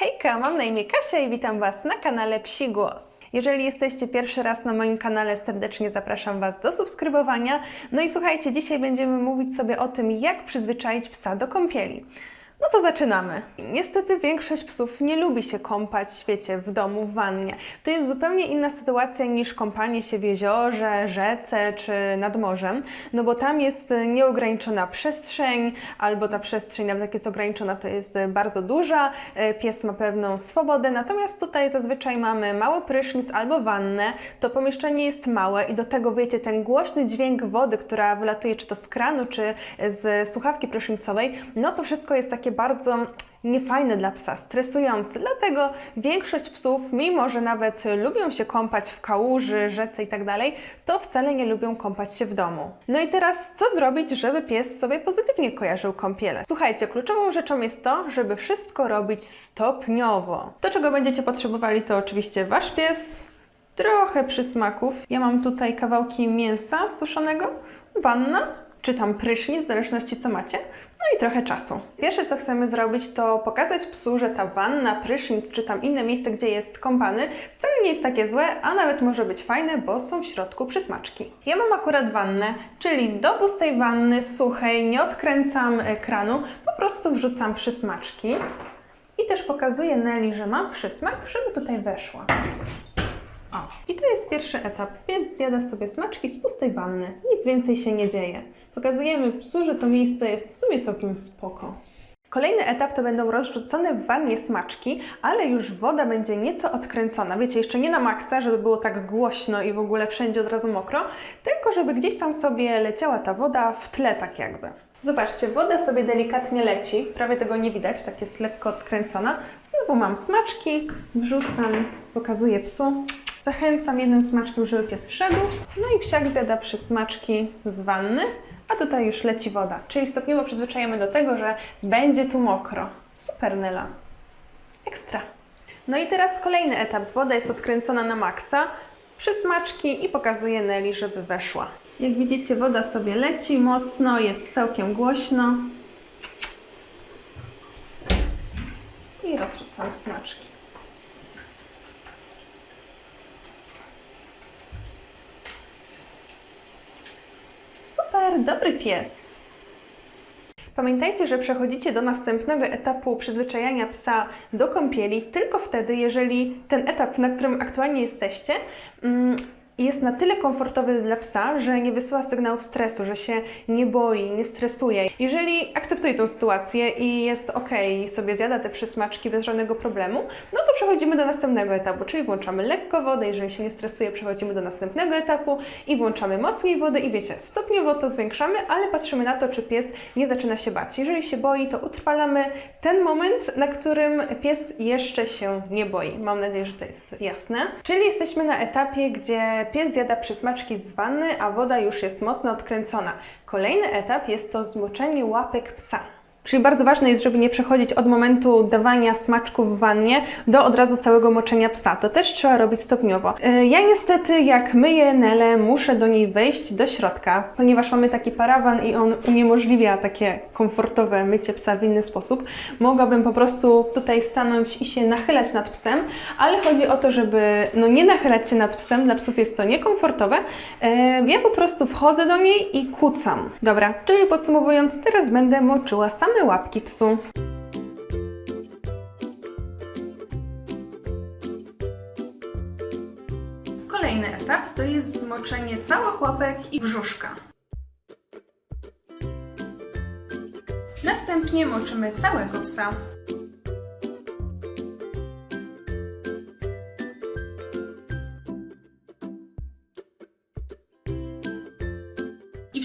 Hejka, mam na imię Kasia i witam Was na kanale Psi Głos. Jeżeli jesteście pierwszy raz na moim kanale, serdecznie zapraszam Was do subskrybowania. No i słuchajcie, dzisiaj będziemy mówić sobie o tym, jak przyzwyczaić psa do kąpieli. No to zaczynamy. Niestety większość psów nie lubi się kąpać, wiecie, w domu, w wannie. To jest zupełnie inna sytuacja niż kąpanie się w jeziorze, rzece czy nad morzem, no bo tam jest nieograniczona przestrzeń, albo ta przestrzeń nawet jak jest ograniczona, to jest bardzo duża, e, pies ma pewną swobodę, natomiast tutaj zazwyczaj mamy mały prysznic albo wannę, to pomieszczenie jest małe i do tego, wiecie, ten głośny dźwięk wody, która wylatuje czy to z kranu, czy z słuchawki prysznicowej, no to wszystko jest takie bardzo niefajne dla psa, stresujące. Dlatego większość psów, mimo że nawet lubią się kąpać w kałuży, rzece i tak to wcale nie lubią kąpać się w domu. No i teraz co zrobić, żeby pies sobie pozytywnie kojarzył kąpiele? Słuchajcie, kluczową rzeczą jest to, żeby wszystko robić stopniowo. To, czego będziecie potrzebowali, to oczywiście wasz pies, trochę przysmaków. Ja mam tutaj kawałki mięsa suszonego, wanna, czy tam prysznic, w zależności co macie, no i trochę czasu. Pierwsze, co chcemy zrobić, to pokazać psu, że ta wanna, prysznic, czy tam inne miejsce, gdzie jest kąpany, wcale nie jest takie złe, a nawet może być fajne, bo są w środku przysmaczki. Ja mam akurat wannę, czyli do pustej wanny, suchej, nie odkręcam kranu, po prostu wrzucam przysmaczki. I też pokazuję Nelly, że mam przysmak, żeby tutaj weszła. I to jest pierwszy etap. Pies zjada sobie smaczki z pustej wanny. Nic więcej się nie dzieje. Pokazujemy psu, że to miejsce jest w sumie całkiem spoko. Kolejny etap to będą rozrzucone w wannie smaczki, ale już woda będzie nieco odkręcona. Wiecie, jeszcze nie na maksa, żeby było tak głośno i w ogóle wszędzie od razu mokro, tylko żeby gdzieś tam sobie leciała ta woda w tle tak jakby. Zobaczcie, woda sobie delikatnie leci, prawie tego nie widać, tak jest lekko odkręcona. Znowu mam smaczki, wrzucam, pokazuję psu. Zachęcam jednym smaczkiem, żeby pies wszedł. No i psiak zjada przysmaczki z wanny, a tutaj już leci woda. Czyli stopniowo przyzwyczajamy do tego, że będzie tu mokro. Super, Nela. Ekstra. No i teraz kolejny etap. Woda jest odkręcona na maksa, przysmaczki i pokazuję Neli, żeby weszła. Jak widzicie, woda sobie leci mocno, jest całkiem głośno. I rozrzucam smaczki. Super, dobry pies. Pamiętajcie, że przechodzicie do następnego etapu przyzwyczajania psa do kąpieli tylko wtedy, jeżeli ten etap, na którym aktualnie jesteście, mm, jest na tyle komfortowy dla psa, że nie wysyła sygnałów stresu, że się nie boi, nie stresuje. Jeżeli akceptuje tą sytuację i jest ok, sobie zjada te przysmaczki bez żadnego problemu, no to przechodzimy do następnego etapu, czyli włączamy lekko wodę, jeżeli się nie stresuje, przechodzimy do następnego etapu i włączamy mocniej wodę i wiecie, stopniowo to zwiększamy, ale patrzymy na to, czy pies nie zaczyna się bać. Jeżeli się boi, to utrwalamy ten moment, na którym pies jeszcze się nie boi. Mam nadzieję, że to jest jasne. Czyli jesteśmy na etapie, gdzie pies zjada przysmaczki z wanny, a woda już jest mocno odkręcona. Kolejny etap jest to zmoczenie łapek psa. Czyli bardzo ważne jest, żeby nie przechodzić od momentu dawania smaczków w wannie do od razu całego moczenia psa. To też trzeba robić stopniowo. Yy, Ja niestety, jak myję Nelę, muszę do niej wejść do środka, ponieważ mamy taki parawan i on uniemożliwia takie komfortowe mycie psa w inny sposób. Mogłabym po prostu tutaj stanąć i się nachylać nad psem, ale chodzi o to, żeby no nie nachylać się nad psem, dla psów jest to niekomfortowe. Yy, Ja po prostu wchodzę do niej i kucam. Dobra, czyli podsumowując, teraz będę moczyła same łapki psu. Kolejny etap to jest zmoczenie całych łapek i brzuszka. Następnie moczymy całego psa.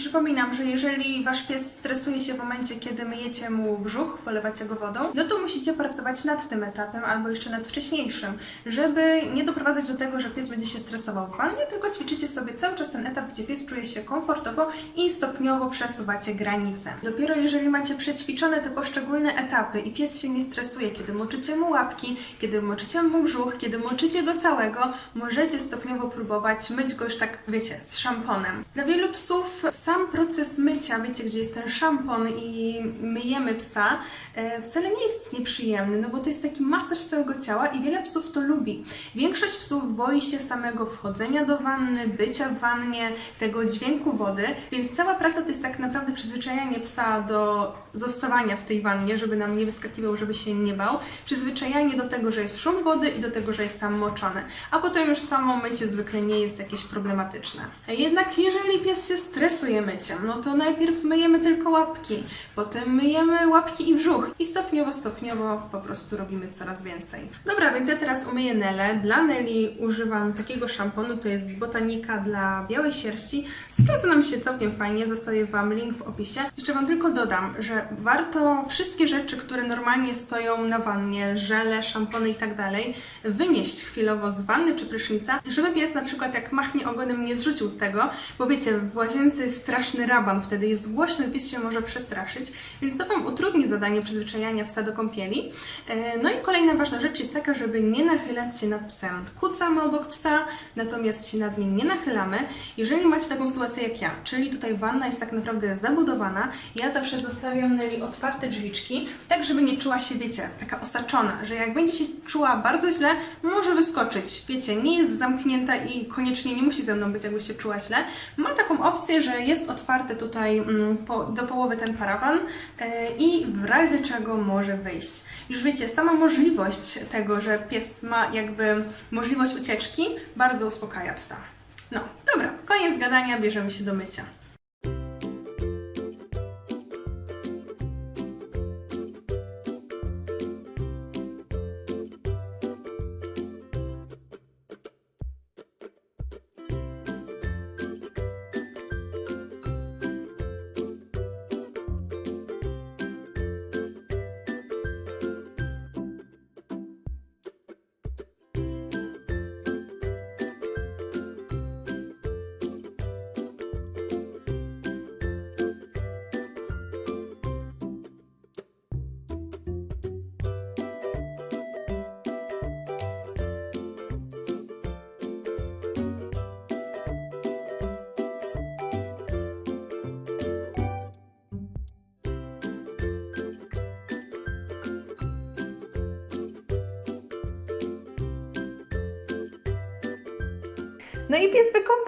Przypominam, że jeżeli wasz pies stresuje się w momencie, kiedy myjecie mu brzuch, polewacie go wodą, no to musicie pracować nad tym etapem albo jeszcze nad wcześniejszym, żeby nie doprowadzać do tego, że pies będzie się stresował w wannie, tylko ćwiczycie sobie cały czas ten etap, gdzie pies czuje się komfortowo i stopniowo przesuwacie granice. Dopiero jeżeli macie przećwiczone te poszczególne etapy i pies się nie stresuje, kiedy moczycie mu łapki, kiedy moczycie mu brzuch, kiedy moczycie go całego, możecie stopniowo próbować myć go już tak, wiecie, z szamponem. Dla wielu psów sam sam proces mycia, wiecie, gdzie jest ten szampon i myjemy psa, e, wcale nie jest nieprzyjemny, no bo to jest taki masaż całego ciała i wiele psów to lubi. Większość psów boi się samego wchodzenia do wanny, bycia w wannie, tego dźwięku wody, więc cała praca to jest tak naprawdę przyzwyczajanie psa do zostawania w tej wannie, żeby nam nie wyskakiwał, żeby się nie bał, przyzwyczajanie do tego, że jest szum wody i do tego, że jest sam moczony, a potem już samo mycie zwykle nie jest jakieś problematyczne. Jednak jeżeli pies się stresuje myciem, no to najpierw myjemy tylko łapki, potem myjemy łapki i brzuch i stopniowo, stopniowo po prostu robimy coraz więcej. Dobra, więc ja teraz umyję Nelę. Dla Neli używam takiego szamponu, to jest z Botanika dla białej sierści. Sprawdza nam się całkiem fajnie, zostawię Wam link w opisie. Jeszcze Wam tylko dodam, że warto wszystkie rzeczy, które normalnie stoją na wannie, żele, szampony i tak dalej, wynieść chwilowo z wanny czy prysznica, żeby pies na przykład jak machnie ogonem nie zrzucił tego, bo wiecie, w łazience jest straszny raban, wtedy jest głośno i pies się może przestraszyć, więc to Wam utrudni zadanie przyzwyczajania psa do kąpieli. E, No i kolejna ważna rzecz jest taka, żeby nie nachylać się nad psem. Kucamy obok psa, natomiast się nad nim nie nachylamy. Jeżeli macie taką sytuację jak ja, czyli tutaj wanna jest tak naprawdę zabudowana, ja zawsze zostawiam Nelly otwarte drzwiczki, tak żeby nie czuła się, wiecie, taka osaczona, że jak będzie się czuła bardzo źle, może wyskoczyć. Wiecie, nie jest zamknięta i koniecznie nie musi ze mną być, jakby się czuła źle. Ma taką opcję, że jest otwarty tutaj mm, do połowy ten parawan e, i w razie czego może wyjść. Już wiecie, sama możliwość tego, że pies ma jakby możliwość ucieczki, bardzo uspokaja psa. No, dobra, koniec gadania, bierzemy się do mycia. No i pies wykąpany.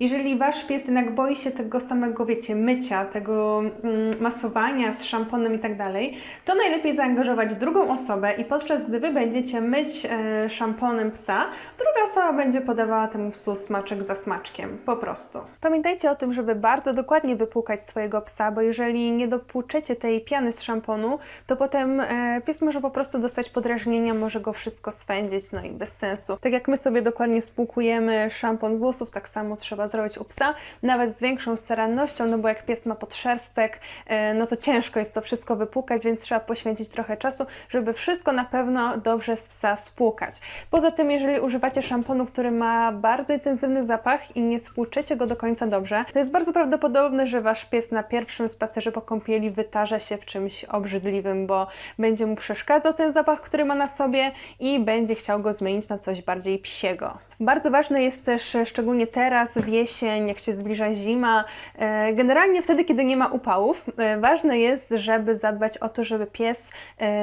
Jeżeli wasz pies jednak boi się tego samego, wiecie, mycia, tego mm, masowania z szamponem i tak dalej, to najlepiej zaangażować drugą osobę i podczas gdy wy będziecie myć e, szamponem psa, druga osoba będzie podawała temu psu smaczek za smaczkiem. Po prostu. Pamiętajcie o tym, żeby bardzo dokładnie wypłukać swojego psa, bo jeżeli nie dopłuczecie tej piany z szamponu, to potem e, pies może po prostu dostać podrażnienia, może go wszystko swędzić, no i bez sensu. Tak jak my sobie dokładnie spłukujemy szampon z włosów, tak samo trzeba zrobić u psa, nawet z większą starannością, no bo jak pies ma podszerstek, e, no to ciężko jest to wszystko wypłukać, więc trzeba poświęcić trochę czasu, żeby wszystko na pewno dobrze z psa spłukać. Poza tym, jeżeli używacie szamponu, który ma bardzo intensywny zapach i nie spłuczecie go do końca dobrze, to jest bardzo prawdopodobne, że wasz pies na pierwszym spacerze po kąpieli wytarza się w czymś obrzydliwym, bo będzie mu przeszkadzał ten zapach, który ma na sobie i będzie chciał go zmienić na coś bardziej psiego. Bardzo ważne jest też, e, szczególnie teraz, w jesień, jak się zbliża zima, e, generalnie wtedy, kiedy nie ma upałów, e, ważne jest, żeby zadbać o to, żeby pies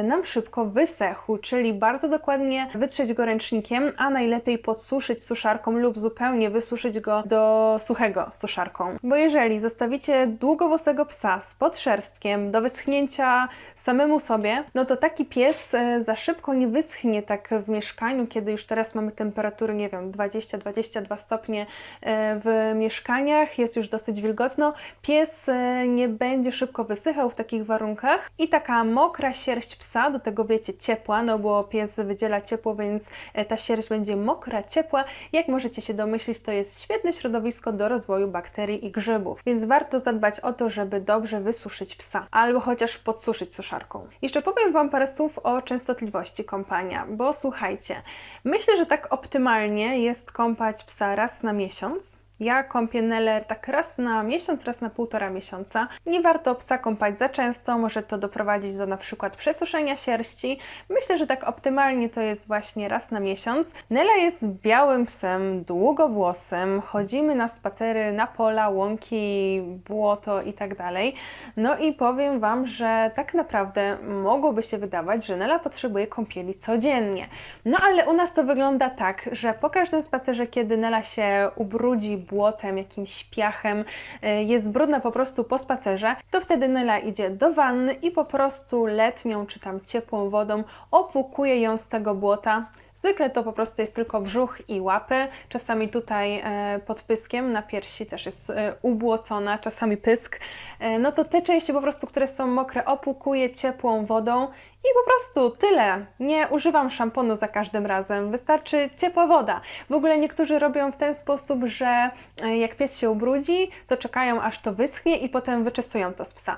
nam szybko wysechł, czyli bardzo dokładnie wytrzeć go ręcznikiem, a najlepiej podsuszyć suszarką lub zupełnie wysuszyć go do suchego suszarką. Bo jeżeli zostawicie długowłosego psa z podszerstkiem do wyschnięcia samemu sobie, no to taki pies za szybko nie wyschnie tak w mieszkaniu, kiedy już teraz mamy temperatury, nie wiem, 20-22 stopnie e, w mieszkaniach, jest już dosyć wilgotno. Pies e, nie będzie szybko wysychał w takich warunkach i taka mokra sierść psa, do tego wiecie, ciepła, no bo pies wydziela ciepło, więc e, ta sierść będzie mokra, ciepła. Jak możecie się domyślić, to jest świetne środowisko do rozwoju bakterii i grzybów, więc warto zadbać o to, żeby dobrze wysuszyć psa, albo chociaż podsuszyć suszarką. Jeszcze powiem Wam parę słów o częstotliwości kąpania, bo słuchajcie, myślę, że tak optymalnie jest kąpać psa raz na miesiąc, Ja kąpię Nelę tak raz na miesiąc, raz na półtora miesiąca. Nie warto psa kąpać za często, może to doprowadzić do na przykład przesuszenia sierści. Myślę, że tak optymalnie to jest właśnie raz na miesiąc. Nela jest białym psem, długowłosym. Chodzimy na spacery na pola, łąki, błoto i tak dalej. No i powiem Wam, że tak naprawdę mogłoby się wydawać, że Nela potrzebuje kąpieli codziennie. No ale u nas to wygląda tak, że po każdym spacerze, kiedy Nela się ubrudzi błotem, jakimś piachem, y, jest brudna po prostu po spacerze, to wtedy Nela idzie do wanny i po prostu letnią czy tam ciepłą wodą opłukuje ją z tego błota. Zwykle to po prostu jest tylko brzuch i łapy. Czasami tutaj e, pod pyskiem na piersi też jest e, ubłocona, czasami pysk. E, no to te części po prostu, które są mokre, opłukuję ciepłą wodą i po prostu tyle. Nie używam szamponu za każdym razem, wystarczy ciepła woda. W ogóle niektórzy robią w ten sposób, że jak pies się ubrudzi, to czekają aż to wyschnie i potem wyczesują to z psa.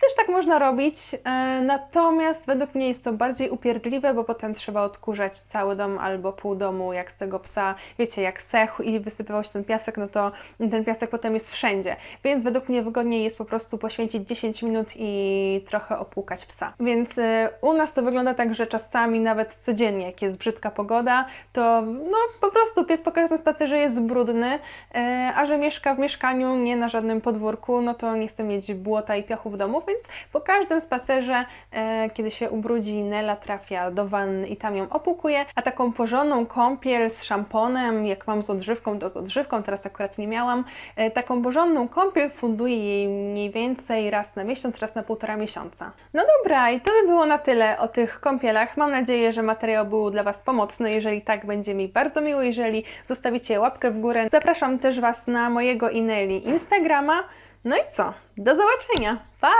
Też tak można robić, e, natomiast według mnie jest to bardziej upierdliwe, bo potem trzeba odkurzać cały dom albo pół domu, jak z tego psa, wiecie, jak sechł i wysypywał się ten piasek, no to ten piasek potem jest wszędzie. Więc według mnie wygodniej jest po prostu poświęcić 10 minut i trochę opłukać psa. Więc e, u nas to wygląda tak, że czasami nawet codziennie, jak jest brzydka pogoda, to no po prostu pies po każdym spacerze jest brudny, e, a że mieszka w mieszkaniu, nie na żadnym podwórku, no to nie chce mieć błota i piachu w domu, więc po każdym spacerze, e, kiedy się ubrudzi, Nela trafia do wanny i tam ją opłukuje, a taką porządną kąpiel z szamponem, jak mam z odżywką, to z odżywką, teraz akurat nie miałam, e, taką porządną kąpiel funduję jej mniej więcej raz na miesiąc, raz na półtora miesiąca. No dobra, i to by było na tyle o tych kąpielach. Mam nadzieję, że materiał był dla Was pomocny. Jeżeli tak, będzie mi bardzo miło, jeżeli zostawicie łapkę w górę. Zapraszam też Was na mojego i Neli Instagrama. No i co? Do zobaczenia. Pa!